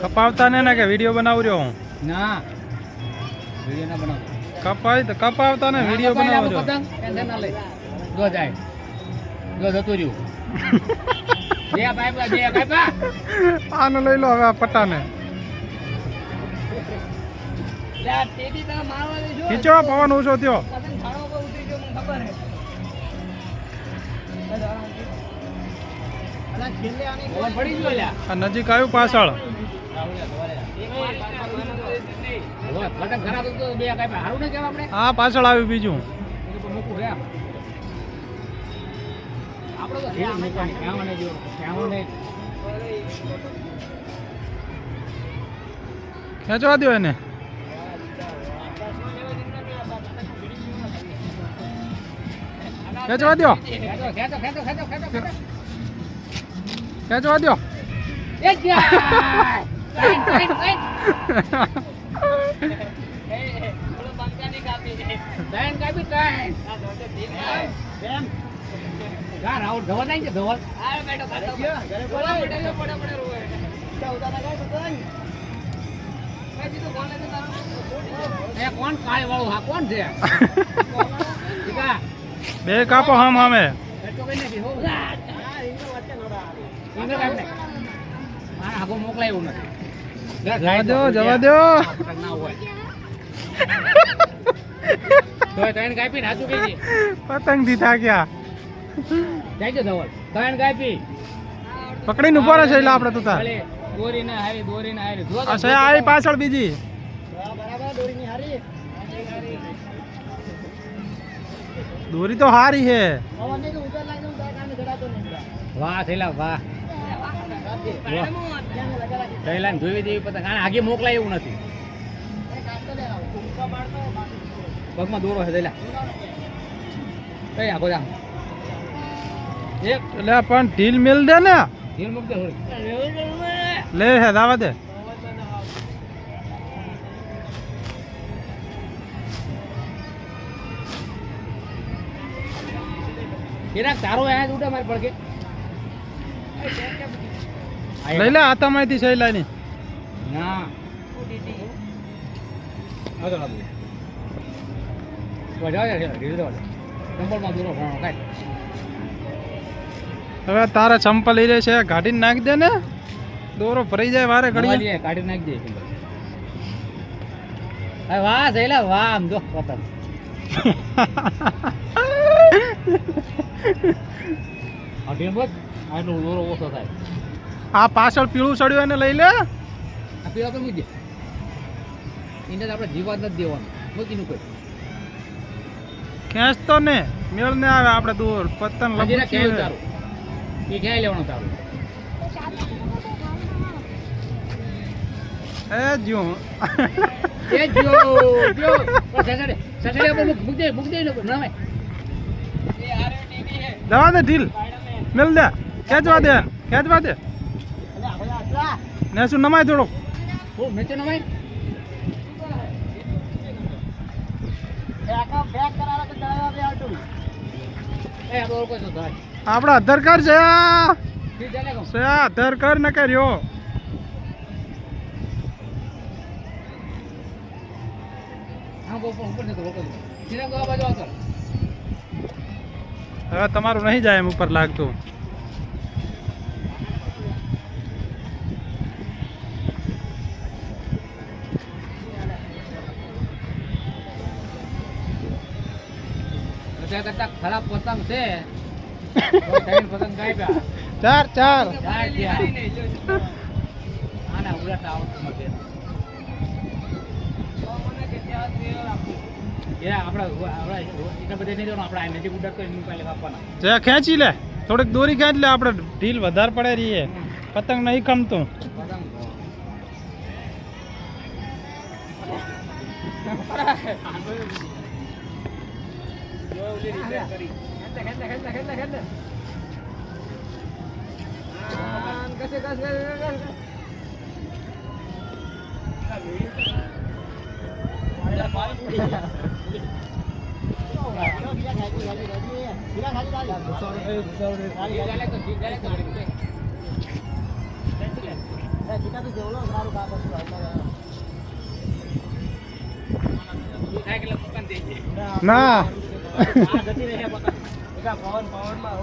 કપાવતા ને ને કે વીડિયો બનાવું રહ્યો હું? ના. વીડિયો ના બનાવો. કપાય તો કપાવતા ને વીડિયો બનાવું પતંગ ટેન્શન ના લઈ. જો જાય. જો જતું રહ્યું. આને લઈ લો હવે આ પટ્ટાને ખીચો પવન ઓછો થયો. નજીક આવ્યું પાછળ. હા પાછળ આવ્યું બીજું. ખેંચવા દો મૂકું નહીં દો ખેંચવા દો કોણ કાળ વાળું હા કોણ છે? બે કાપો હમ હમે. જવા દો જવા દો. પતંગથી થાક્યા પકડીને ઊભો રહે છે એટલે આપણે તો તાર. દોરી ના હારી. દોરી ના હારી. પાછળ બીજી. દોરી તો હારી છે. વાહ થયેલા વાહ. થયેલા ને જોઈ દેવી પતંગ કારણ આગે મોકલાય એવું નથી. પગમાં દોરો છે થયેલા કઈ આખો જા. એક એટલે પણ ઢીલ મેલ દે ને. ઢીલ મૂક દે. લે હે દાવા દે. તારો જ ઉડે મારી પડકે લઈ લે ના. આગળ હવે તારે ચંપલ લઈ છે ગાડી નાખી દે ને. દોરો ભરાઈ જાય વારે ઘડી ગાડી કાઢી નાખી દે વાહ જઈલા વાહ આમ જો પતંગ આ પાછળ પીળું ચડ્યું એને લઈ લે. આ પીવા તો મૂકી એને આપણે જીવા નથી દેવાનું. મૂકીનું કોઈ ખેંચતો ને મેળ ને આવે આપણે દૂર પતન લગી ના એ ક્યાંય લેવાનું તારું. એ જ્યું. એ જો જો સસડે સસડે મૂક મૂક દે મૂક દે લોકો જવા દે ઢીલ મેલ દે ખેંચવા દે ખેંચવા દે ને શું નમાય નીચે નમાય આપડે આધાર કાર્ડ છે કાર્ડ ને કર્યો હવે તમારું નહીં જાય એમ ઉપર લાગતું. કરતા ખરાબ પતંગ છે. પતંગ કાપ્યા ચાર ચાર. આના ઉડાડતા આવડતું નથી. જે ખેંચી લે. થોડીક દોરી ખેંચ લે આપણે ઢીલ વધારે પડે રહીએ. પતંગ નહીં ખમતું. પતંગ ના. પવન પવનમાં